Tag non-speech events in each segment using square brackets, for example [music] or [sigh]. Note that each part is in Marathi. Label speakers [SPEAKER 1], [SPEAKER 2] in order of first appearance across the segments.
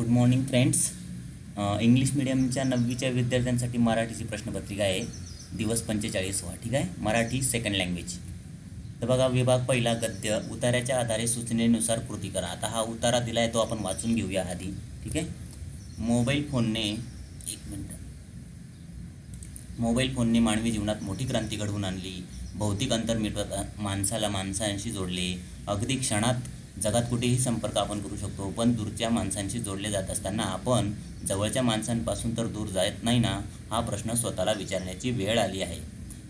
[SPEAKER 1] गुड मॉर्निंग फ्रेंड्स इंग्लिश मिडियमच्या नववीच्या विद्यार्थ्यांसाठी मराठीची प्रश्नपत्रिका आहे. दिवस पंचेचाळीसवा ठीक आहे? मराठी सेकंड लँग्वेज तर बघा विभाग पहिला गद्य. उतार्याच्या आधारे सूचनेनुसार कृती करा. आता हा उतारा दिला आहे तो आपण वाचून घेऊया आधी ठीक आहे? मोबाईल फोनने एक मिनटं. मोबाईल फोनने मानवी जीवनात मोठी क्रांती घडवून आणली. भौतिक अंतर मिटवत माणसाला माणसांशी जोडले. अगदी क्षणात जगात कुठेही संपर्क आपण करू शकतो पण दूरच्या माणसांशी जोडले जात असताना आपण जवळच्या माणसांपासून तर दूर जात नाही ना हा प्रश्न स्वतःला विचारण्याची वेळ आली आहे.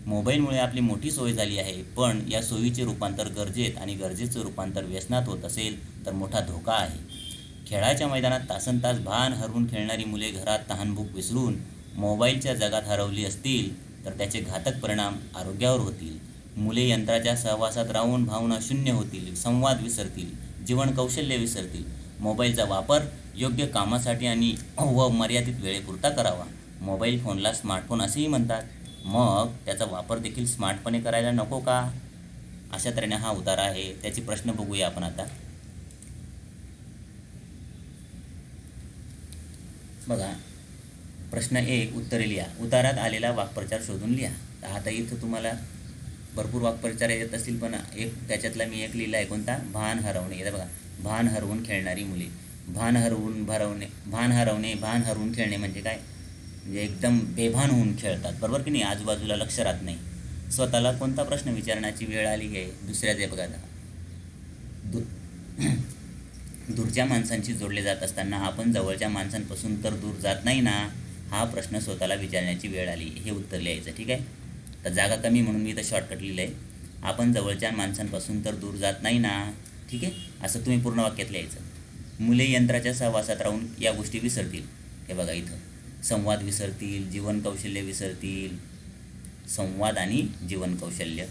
[SPEAKER 1] मोबाईलमुळे आपली मोठी सोय झाली आहे पण या सोयीचे रूपांतर गरजेत आणि गरजेचं रूपांतर व्यसनात होत असेल तर मोठा धोका आहे. खेळाच्या मैदानात तासन तास भान हरवून खेळणारी मुले घरात तहानभूक विसरून मोबाईलच्या जगात हरवली असतील तर त्याचे घातक परिणाम आरोग्यावर होतील. मुले यंत्राच्या सहवासात राहून भावना शून्य होतील संवाद विसरतील जीवन कौशल्य विसरतील. मोबाईलचा वापर योग्य कामासाठी आणि व मर्यादित वेळेपुरता करावा. मोबाईल फोनला स्मार्टफोन असेही म्हणतात. मग त्याचा वापर देखील स्मार्टपणे करायला नको का? अशा तऱ्हेने हा उतार आहे. त्याचे प्रश्न बघूया आपण आता. बघा प्रश्न एक उत्तरे लिहा. उतारात आलेला वाक्प्रचार शोधून लिहा. आता इथं तुम्हाला भरपूर वाक्प्रचार येत असतील पण एक त्याच्यातला मी एक लिहिला आहे कोणता? भान हरवणे. येतं बघा भान हरवून खेळणारी मुले. भान हरवून भरवणे भान हरवणे भान हरवून खेळणे म्हणजे काय? म्हणजे एकदम बेभान होऊन खेळतात. बरोबर की नाही? आजूबाजूला लक्ष राहत नाही. स्वतःला कोणता प्रश्न विचारण्याची वेळ आली आहे दुसऱ्या जे बघा आता. दु [clears throat] दूरच्या माणसांशी जोडले जात असताना आपण जवळच्या माणसांपासून तर दूर जात नाही ना? हा प्रश्न स्वतःला विचारण्याची वेळ आली. हे उत्तर लिहायचं. ठीक आहे? तर जागा कमी म्हणून मी इथं शॉर्टकट लिहिलं आहे आपण जवळच्या माणसांपासून तर दूर जात नाही ना. ठीक आहे? असं तुम्ही पूर्ण वाक्यात लिहायचं मुले यंत्राच्या सहवासात राहून या गोष्टी विसरतील. हे बघा इथं. संवाद विसरतील जीवन कौशल्य विसरतील. संवाद आणि जीवन कौशल्य.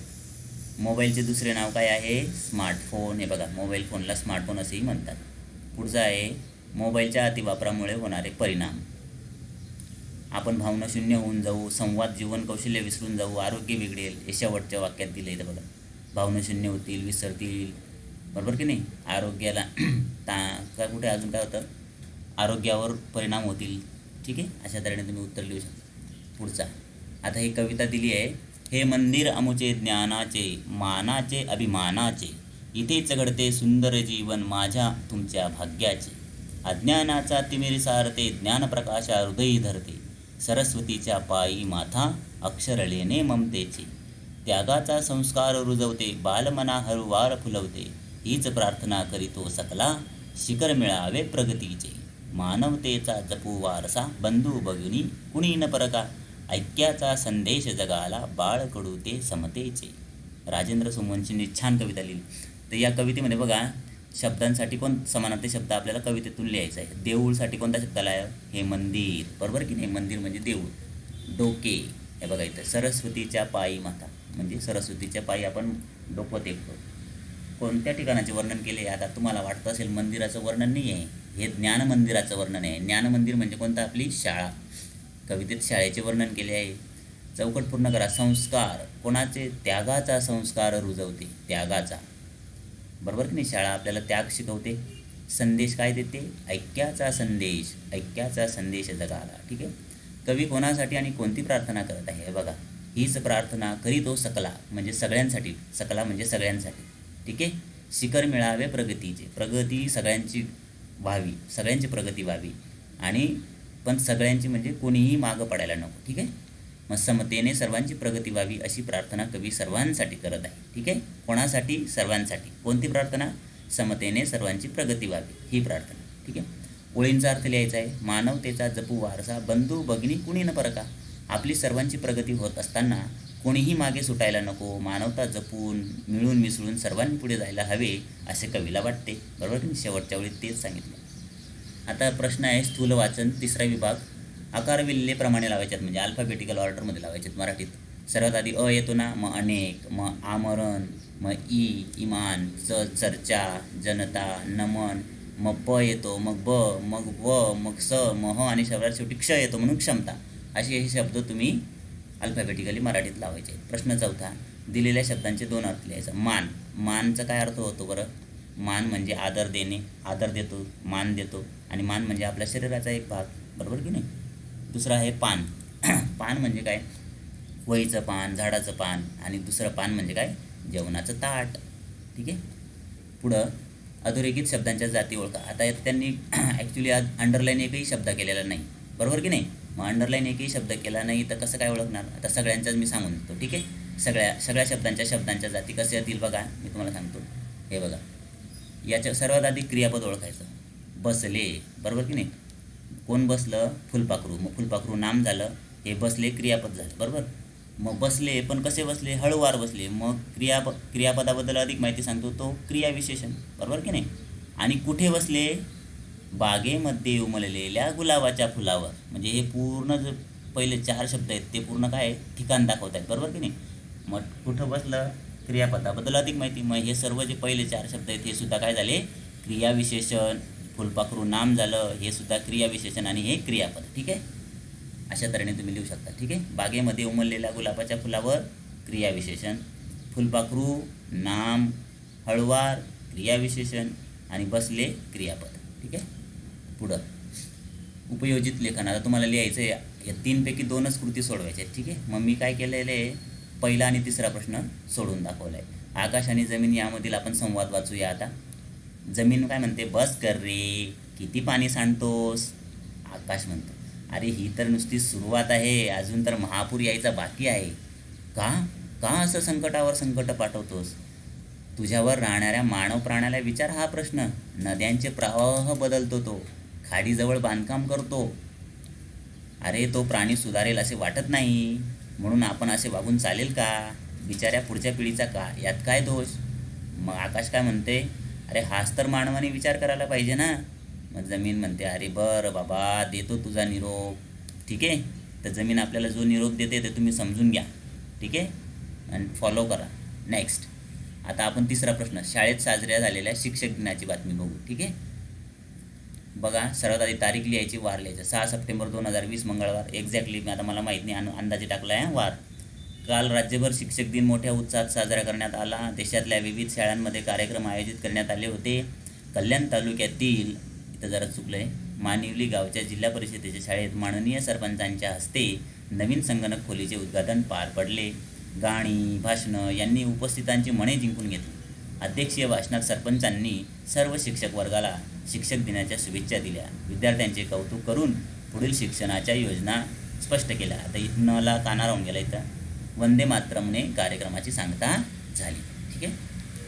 [SPEAKER 1] मोबाईलचे दुसरे नाव काय आहे? स्मार्टफोन. हे बघा मोबाईल फोनला स्मार्टफोन असेही म्हणतात. पुढचं आहे मोबाईलच्या अतिवापरामुळे होणारे परिणाम. आपण भावना शून्य होऊन जाऊ संवाद जीवन कौशल्य विसरून जाऊ आरोग्य बिघडेल हे शेवटच्या वाक्यात दिलं इथं बघा. भावना शून्य होतील विसरतील. बरोबर की नाही? आरोग्याला [clears throat] ता काय कुठे? अजून काय होतं? आरोग्यावर परिणाम होतील. ठीक आहे? अशा तऱ्हेने तुम्ही उत्तर लिहू शकता. पुढचा. आता ही कविता दिली आहे हे मंदिर अमुचे ज्ञानाचे मानाचे अभिमानाचे. इथेच घडते सुंदर जीवन माझ्या तुमच्या भाग्याचे. अज्ञानाचा तिमिर सारते ज्ञानप्रकाशा हृदयी धरते. सरस्वतीच्या पायी माथा अक्षरलेने ममतेचे त्यागाचा संस्कार रुजवते बालमना हरुवार फुलवते. हीच प्रार्थना करीतो सकला शिखर मिळावे प्रगतीचे. मानवतेचा जपू वारसा बंधू भगिनी कुणी न परका. ऐक्याचा संदेश जगाला बाळ कडू ते समतेचे. राजेंद्र सोमवंशींनी छान कविता लिहिली. तर या कवितेमध्ये बघा शब्दांसाठी कोण समानार्थी शब्द आपल्याला कवितेतून लिहायचा आहे. देऊळसाठी कोणता शब्द आला आहे? हे मंदिर. बरोबर की नाही? मंदिर म्हणजे देऊळ. डोके. हे बघा इथं. सरस्वतीच्या पायी माता. म्हणजे सरस्वतीच्या पायी आपण डोकं टेकतो. कोणत्या ठिकाणाचे वर्णन केले? आता तुम्हाला वाटतं असेल मंदिराचं वर्णन नाही आहे हे ज्ञान मंदिराचं वर्णन आहे. ज्ञान मंदिर म्हणजे कोणतं? आपली शाळा. कवितेत शाळेचे वर्णन केले आहे. चौकट पूर्ण करा. संस्कार. कोणाचे? त्यागाचा संस्कार रुजवते. त्यागाचा. बरोबर की नाही? शाळा आपल्याला त्याग शिकवते संदेश काय देते? ऐक्याचा संदेश ऐक्याचा संदेश जगाला ठीक आहे? कवी कोणासाठी आणि कोणती प्रार्थना करत आहे? हे बघा हीच प्रार्थना करीतो सकला म्हणजे सगळ्यांसाठी सकला म्हणजे सगळ्यांसाठी ठीक आहे? शिखर मिळावे प्रगतीचे प्रगती सगळ्यांची व्हावी सगळ्यांची प्रगती व्हावी आणि पण सगळ्यांची म्हणजे कोणीही मागं पडायला नको ठीक आहे? मग समतेने सर्वांची प्रगती व्हावी अशी प्रार्थना कवी सर्वांसाठी करत आहे. ठीक आहे? कोणासाठी? सर्वांसाठी. कोणती प्रार्थना? समतेने सर्वांची प्रगती व्हावी. ही प्रार्थना. ठीक आहे? ओळींचा अर्थ लिहायचा आहे. मानवतेचा जपू वारसा बंधू भगिनी कुणी न परका. आपली सर्वांची प्रगती होत असताना कोणीही मागे सुटायला नको. मानवता जपून मिळून मिसळून सर्वांनी पुढे जायला हवे असे कवीला वाटते. बरोबर की शेवटच्या वेळी तेच सांगितलं. आता प्रश्न आहे स्थूल वाचन तिसरा विभाग. आकार विल्लेप्रमाणे लावायच्यात म्हणजे अल्फाबेटिकल ऑर्डरमध्ये लावायच्यात मराठीत. सर्वात आधी अ येतो ना मग अनेक मग आमरण मग ई इमान च चर्चा जनता नमन मग प येतो मग ब मग व मग स मह आणि शब्दात शेवटी क्ष येतो म्हणून क्षमता. असे हे शब्द तुम्ही अल्फाबेटिकली मराठीत लावायचे. प्रश्न चौथा दिलेल्या शब्दांचे दोन अर्थ लिहायचा. मान. मानचा काय अर्थ होतो बरं? मान म्हणजे आदर देणे आदर देतो मान देतो आणि मान म्हणजे आपल्या शरीराचा एक भाग. बरोबर की नाही? दुसरं आहे पान. [clears throat] पान म्हणजे काय? वहीचं पान झाडाचं पान आणि दुसरं पान म्हणजे काय? जेवणाचं ताट. ठीक आहे? पुढं अधोरेखित शब्दांच्या जाती ओळखा. आता त्यांनी [clears throat] ॲक्च्युली आज अंडरलाईन एकही शब्द केलेला नाही. बरोबर की नाही? मग अंडरलाईन एकही शब्द केला नाही तर कसं काय ओळखणार? आता सगळ्यांचाच मी सांगून देतो. ठीक आहे? सगळ्या सगळ्या शब्दांच्या शब्दांच्या जाती कसे येतील बघा. मी तुम्हाला सांगतो. हे बघा. याच्या सर्वात आधी क्रियापद ओळखायचं. बसले. बरोबर की नाही? कोण बसलं? फुलपाखरू. मग फुलपाखरू नाम झालं. हे बसले क्रियापद झालं. बरोबर? मग बसले पण कसे बसले? हळूवार बसले. मग क्रियाप क्रियापदाबद्दल अधिक माहिती सांगतो. तो क्रियाविशेषण. बरोबर की नाही? आणि कुठे बसले? बागेमध्ये उमललेल्या गुलाबाच्या फुलावर. म्हणजे हे पूर्ण जे पहिले चार शब्द आहेत ते पूर्ण काय आहे? ठिकाण दाखवत आहेत. बरोबर की नाही? मग कुठं बसलं? क्रियापदाबद्दल अधिक माहिती. मग हे सर्व जे पहिले चार शब्द आहेत हे सुद्धा काय झाले? क्रियाविशेषण. फुलपाखरू नाम झालं हे सुद्धा क्रियाविशेषण आणि हे क्रियापद ठीक आहे? अशा तऱ्हेने तुम्ही लिहू शकता ठीक आहे? बागेमध्ये उमललेल्या गुलाबाच्या फुलावर क्रियाविशेषण फुलपाखरू नाम हळवार क्रियाविशेषण आणि बसले क्रियापद ठीक आहे? पुढं. उपयोजित लेखन. आता तुम्हाला लिहायचं आहे या तीनपैकी दोनच कृती सोडवायच्या आहेत ठीक आहे? मग मी काय केलेलं आहे पहिला आणि तिसरा प्रश्न सोडून दाखवला आहे आकाश आणि जमीन यामधील आपण संवाद वाचूया आता. जमीन काय म्हणते बस कर रे किती पाणी सांडतोस? आकाश म्हणतो अरे ही तर नुसती सुरुवात आहे अजून तर महापूर यायचा बाकी आहे. का? का असं संकटावर संकट पाठवतोस? तुझ्यावर राहणाऱ्या मानव प्राण्याला विचार हा प्रश्न. नद्यांचे प्रवाह बदलतो तो. खाडीजवळ बांधकाम करतो. अरे तो प्राणी सुधारेल असे वाटत नाही. म्हणून आपण असे वागून चालेल का? बिचाऱ्या पुढच्या पिढीचा का? यात काय दोष? मग आकाश काय म्हणते? अरे हाच तर मानवाने विचार करायला पाहिजे ना. मग जमीन म्हणते अरे बरं बाबा देतो तुझा निरोप. ठीक आहे? तर जमीन आपल्याला जो निरोप देते ते तुम्ही समजून घ्या. ठीक आहे? आणि फॉलो करा. नेक्स्ट आता आपण तिसरा प्रश्न शाळेत साजऱ्या झालेल्या शिक्षक दिनाची बातमी बघू. ठीक आहे? बघा सर्वात आधी तारीख लिहायची वार लिहायचं. सहा सप्टेंबर दोन हजार वीस मंगळवार. एक्झॅक्टली आता मला माहीत नाही अंदाजे टाकला आहे वार. काल राज्यभर शिक्षक दिन मोठ्या उत्साहात साजरा करण्यात आला. देशातल्या विविध शाळांमध्ये कार्यक्रम आयोजित करण्यात आले होते. कल्याण तालुक्यातील इथं जरा चुकलं आहे मानिवली गावच्या जिल्हा परिषदेच्या शाळेत माननीय सरपंचांच्या हस्ते नवीन संगणक खोलीचे उद्घाटन पार पडले. गाणी भाषणं यांनी उपस्थितांची मने जिंकून घेतली. अध्यक्षीय भाषणात सरपंचांनी सर्व शिक्षक वर्गाला शिक्षक दिनाच्या शुभेच्छा दिल्या. विद्यार्थ्यांचे कौतुक करून पुढील शिक्षणाच्या योजना स्पष्ट केल्या. आता इथनला काना राहून गेला इथं. वंदे मातरमने कार्यक्रमाची सांगता झाली. ठीक आहे?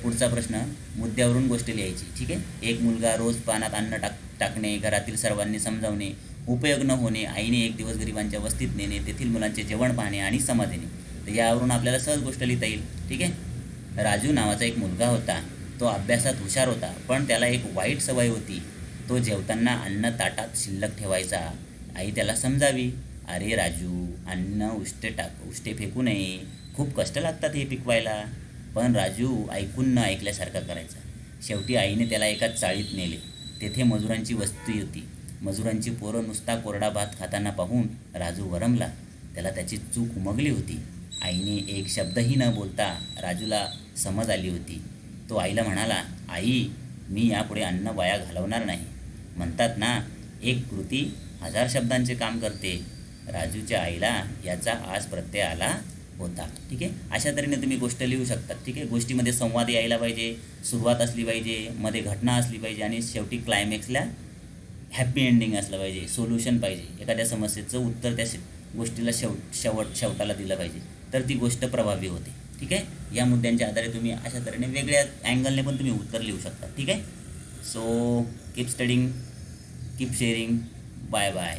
[SPEAKER 1] पुढचा प्रश्न मुद्द्यावरून गोष्ट लिहायची. ठीक आहे? एक मुलगा रोज पानात अन्न टाक टाकणे घरातील सर्वांनी समजावणे उपयोग न होणे आईने एक दिवस गरिबांच्या वस्तीत नेणे तेथील मुलांचे जेवण पाहणे आणि समा देणे. तर यावरून आपल्याला सहज गोष्ट लिहिता येईल. ठीक आहे? राजू नावाचा एक मुलगा होता. तो अभ्यासात हुशार होता पण त्याला एक वाईट सवय होती. तो जेवताना अन्न ताटात शिल्लक ठेवायचा. आई त्याला समजावी. अरे राजू अन्न उष्टे टाक उष्टे फेकू नये. खूप कष्ट लागतात हे पिकवायला. पण राजू ऐकून न ऐकल्यासारखा करायचा. शेवटी आईने त्याला एका चाळीत नेले. तेथे मजुरांची वस्ती होती. मजुरांची पोरं नुसता कोरडा भात खाताना पाहून राजू वरमला. त्याला त्याची चूक उमगली होती. आईने एक शब्दही न बोलता राजूला समज आली होती. तो आईला म्हणाला आई मी यापुढे अन्न वाया घालवणार नाही. म्हणतात ना एक कृती हजार शब्दांचे काम करते. राजूच्या आईला याचा आज प्रत्यय आला होता. ठीक आहे? अशा तऱ्हेने तुम्ही गोष्ट लिहू शकता. ठीक आहे? गोष्टीमध्ये संवाद यायला पाहिजे सुरुवात असली पाहिजे मध्ये घटना असली पाहिजे आणि शेवटी क्लायमॅक्सला हॅपी एंडिंग असलं पाहिजे सोल्युशन पाहिजे. एखाद्या समस्येचं उत्तर त्या शे- गोष्टीला शेव शेवट शेवटाला दिलं पाहिजे. तर ती गोष्ट प्रभावी होते. ठीक आहे? या मुद्द्यांच्या आधारे तुम्ही अशा तऱ्हेने वेगळ्या अँगलने पण तुम्ही उत्तर लिहू शकता. ठीक आहे? So keep studying keep sharing bye bye